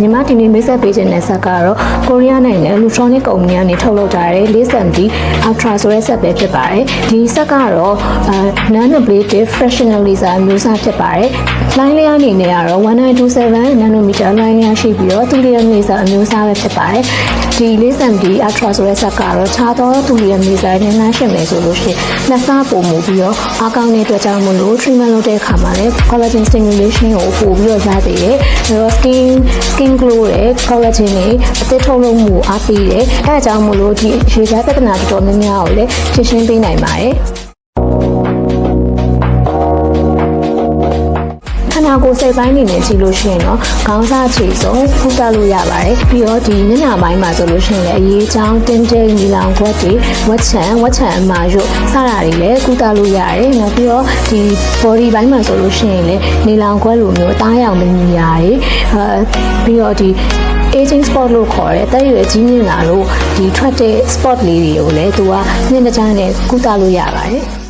ညီမဒီနေ့မိတ်ဆက်ပေးခြင်းတဲ့ဆက်ကတော့ကိုရီးယားနိုင်ငံ electronic ကုမ္ပဏီကနေထုတ်လုပ်ထားတဲ့470 Ultra ဆိုတဲ့ဆက်ပဲဖြစ်ပါတယ်ဒီဆက်ကတော့အဲ nano ablative fractional laser အမျိုးအစားဖြစ်ပါတယ်လိုင်းလေးအနေနဲ့ကတော့1927 nanometer လိုင်းလေးရှိပြီးတော့ thulium laser အမျိုးအစားပဲဖြစ်ပါတယ် ဒီ470 Ultra ဆိုတဲ့ဆက်ကတော့ခြားသော thulium laser နဲ့နှိုင်းယှဉ်မယ်ဆိုလို့ရှိရင်နှစ်ဆပိုမှုပြီးတော့အားကောင်းတဲ့အတွက်ကြောင့်မလို့ treatment လုပ်တဲ့အခါမှာလည်း collagen stimulation ကိုပို့ပြီးတော့ရသေးတယ်။ဒါတော့ skin skin glow ရဲ့ collagen တွေအသစ်ထုတ်လုပ်မှုကိုအားပေးတယ်။အဲအကြောင်းမလို့ဒီရေရှားပြဿနာတော်တော်များများကိုလည်းရှင်းရှင်းပေးနိုင်ပါတယ်။ န္ဓာကိုယ်စိတ်ပိုင်းနေနဲ့ကြည့်လို့ရှိရင်တော့ခေါင်းစားခြေစုံဖုတ်တက်လို့ရပါတယ်ပြီးတော့ဒီမျက်နှာပိုင်းမှာဆိုလို့ရှိရင်လည်းအရေးချောင်းတင်းတင်းနီလောင်ခွက်တွေဝက်ချံဝက်ချံအမာရုပ်စတာတွေလည်းကုသလို့ရတယ်နောက်ပြီးတော့ဒီ body ဘိုင်းမှာဆိုလို့ရှိရင်လည်းနီလောင်ခွက်လိုမျိုးအသားရောင်မမြင်ရတွေအဲပြီးတော့ဒီ aging spot လို့ခေါ်တယ်အသက်အရွယ်ကြီးမြင့်လာလို့ဒီထွက်တဲ့ spot လေးတွေကိုလည်းသူကညနေချမ်းနဲ့ကုသလို့ရပါတယ်